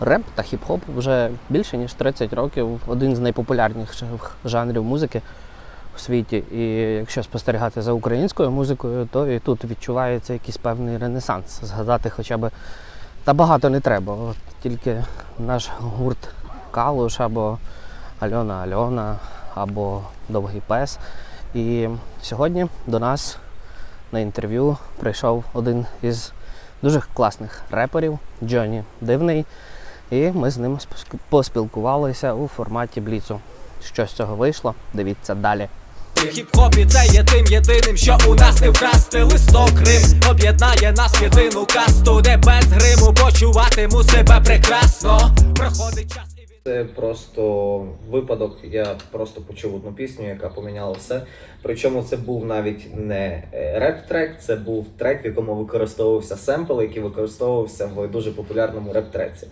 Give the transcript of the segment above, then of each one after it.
Реп та хіп-хоп вже більше ніж 30 років один з найпопулярніших жанрів музики в світі. І якщо спостерігати за українською музикою, то і тут відчувається якийсь певний ренесанс. Згадати хоча б та багато не треба. От тільки наш гурт Калуш або Альона Альона, або Довгий пес. І сьогодні до нас на інтерв'ю прийшов один із дуже класних реперів Джоні Дивний. І ми з ним поспілкувалися у форматі Бліцу. Що з цього вийшло? Дивіться далі. Хіп-хопі це є тим єдиним, що у нас не вкрасти листок Рим об'єднає нас в єдину касту, де без гриму почуватиму себе прекрасно. Проходить час і. Це просто випадок. Я просто почув одну пісню, яка поміняла все. Причому це був навіть не е, реп-трек, це був трек, в якому використовувався семпл, який використовувався в дуже популярному реп-треці.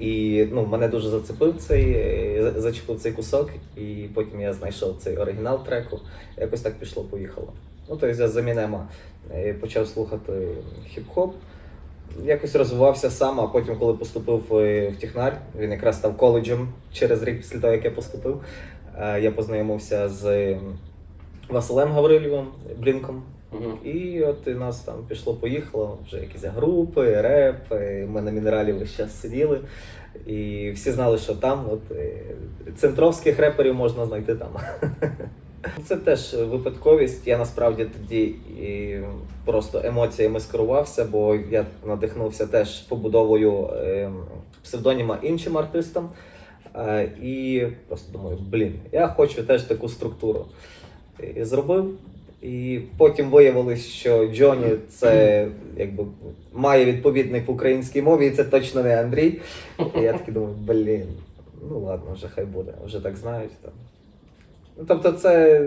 І ну, мене дуже зацепив цей, е, зачепив цей кусок, і потім я знайшов цей оригінал треку. Якось так пішло-поїхало. Ну, тобто я з Емінема е, почав слухати хіп-хоп якось розвивався сам, а потім, коли поступив е, в технар, він якраз став коледжем через рік після того, як я поступив. е, Я познайомився з ем, Василем Гаврилєвим, Блінком. І от і нас там пішло-поїхало, вже якісь групи, реп. Ми на мінералі весь час сиділи. І всі знали, що там от, е, центровських реперів можна знайти там. Це теж випадковість. Я насправді тоді і просто емоціями скерувався, бо я надихнувся теж побудовою е, псевдоніма іншим артистам. Е, І просто думаю, блін, я хочу теж таку структуру. І зробив. І потім виявилось, що Джоні це якби має відповідник в українській мові, і це точно не Андрій. І я такий думаю, блін, ну ладно, вже хай буде, вже так знають. Там. Ну, тобто, це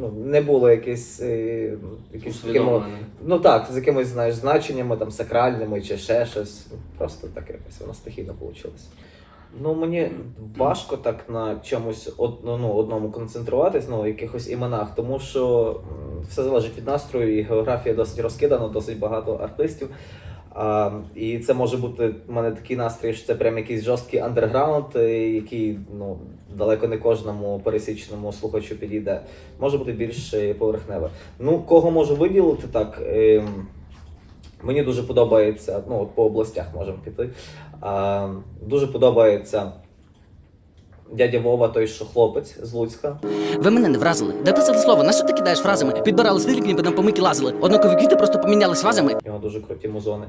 ну, не було якесь, е, якесь таким, ну так, з якимось знаєш, значеннями там сакральними чи ще щось. Просто таке якось воно стихійно вийшло. Ну, мені важко так на чомусь од, ну, ну, одному концентруватись, ну, якихось іменах, тому що все залежить від настрою, і географія досить розкидана, досить багато артистів. А, і це може бути в мене такий настрій, що це прям якийсь жорсткий андерграунд, е, який ну, далеко не кожному пересічному слухачу підійде. Може бути більш е, поверхневе. Ну, кого можу виділити так? ем, Мені дуже подобається, ну от по областях можемо піти. А, дуже подобається дядя Вова, той, що хлопець з Луцька. Ви мене не вразили. Де ти це слово? На що ти кидаєш фразами? Підбирали стиль, ніби на помийки лазили. Однакові квіти просто помінялись фазами. У нього дуже круті музони.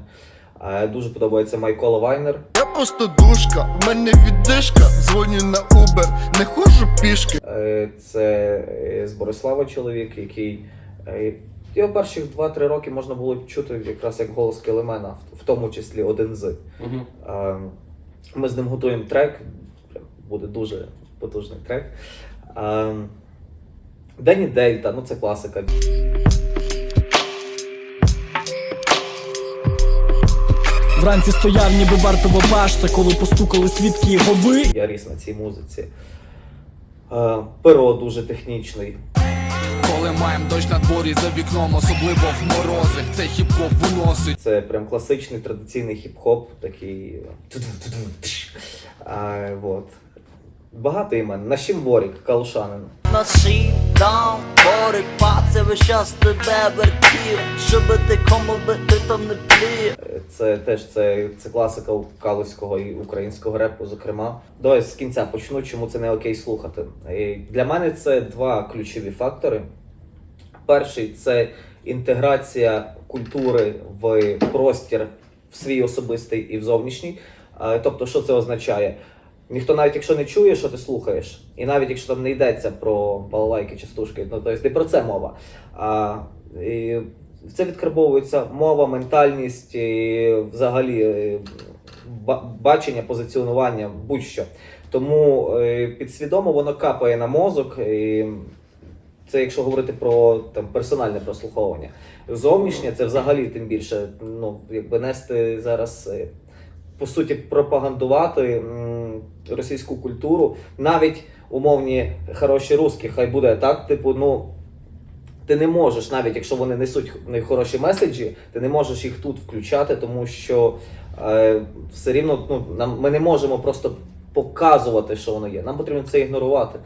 А, дуже подобається Майкола Вайнер. Я просто душка, в мене віддишка, дзвоню на Uber, не ходжу пішки. Е, Це е, з Борислава чоловік, який е, його перших 2-3 роки можна було чути якраз як голос Келемена, в- тому числі один з. Е, Ми з ним готуємо трек, прям буде дуже потужний трек. Е, Дені Дельта, ну це класика. Вранці стояв, ніби вартова башта, коли постукали свідки його ви. Я ріс на цій музиці. Е, Перо дуже технічний. Коли маємо дощ на дворі за вікном, особливо в морози, Це хіп-хоп виносить. Це прям класичний традиційний хіп-хоп, такий. А, вот. Багато імен. Нашим Ворік, Калушанин. Наші там борик паце весь час тебе вертів, щоби ти кому би ти там не плів. Е, Це теж це, це класика калузького і українського репу, зокрема. Давай з кінця почну, чому це не окей слухати. Е, Для мене це два ключові фактори. Перший це інтеграція культури в простір в свій особистий і в зовнішній. Е, Тобто, що це означає? Ніхто навіть якщо не чує, що ти слухаєш, і навіть якщо там не йдеться про балалайки чи стужки, ну тобто не про це мова. А, і це відкарбовується мова, ментальність, і взагалі е, бачення, позиціонування, будь-що. Тому е, підсвідомо воно капає на мозок. І це якщо говорити про там, персональне прослуховування. Зовнішнє це взагалі тим більше, ну, якби нести зараз. По суті, пропагандувати російську культуру, навіть умовні хороші русські, хай буде так, типу, ну ти не можеш, навіть якщо вони несуть хороші меседжі, ти не можеш їх тут включати, тому що е, все рівно ну, нам, ми не можемо просто показувати, що воно є. Нам потрібно це ігнорувати.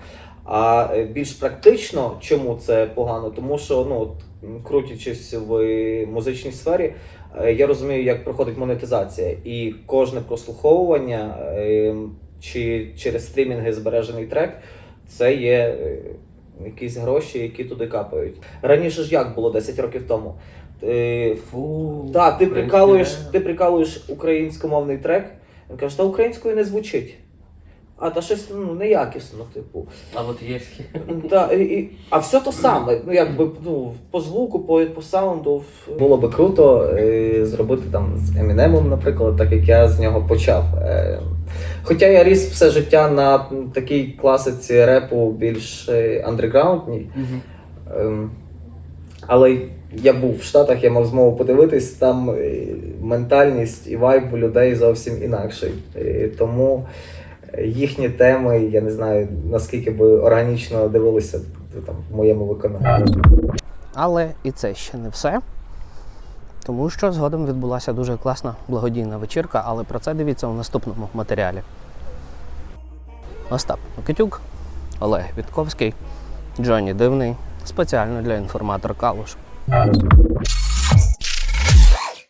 А е, більш практично, чому це погано? Тому що ну, крутячись в музичній сфері, е, я розумію, як проходить монетизація, і кожне прослуховування е, чи через стрімінги збережений трек, це є е, якісь гроші, які туди капають. Раніше ж як було 10 років тому? Е, так, ти прикалуєш, ти прикалуєш українськомовний трек, він каже, та українською не звучить. А та щось ну, неякісно, типу. А от є. Да, і, і, а все то саме. Ну, якби ну, по звуку, по, по саунду. Було би круто е, зробити там з Емінемом, наприклад, так як я з нього почав. Е, хоча я ріс все життя на такій класиці репу більш е, андерграундній. Ем, але я був в Штатах, я мав змогу подивитись, там е, ментальність і вайб у людей зовсім інакший. Е, Тому їхні теми, я не знаю, наскільки би органічно дивилися там, в моєму виконанні. Але і це ще не все. Тому що згодом відбулася дуже класна благодійна вечірка, але про це дивіться у наступному матеріалі. Остап Микитюк, Олег Вітковський, Джонні Дивний спеціально для інформатор Калуш.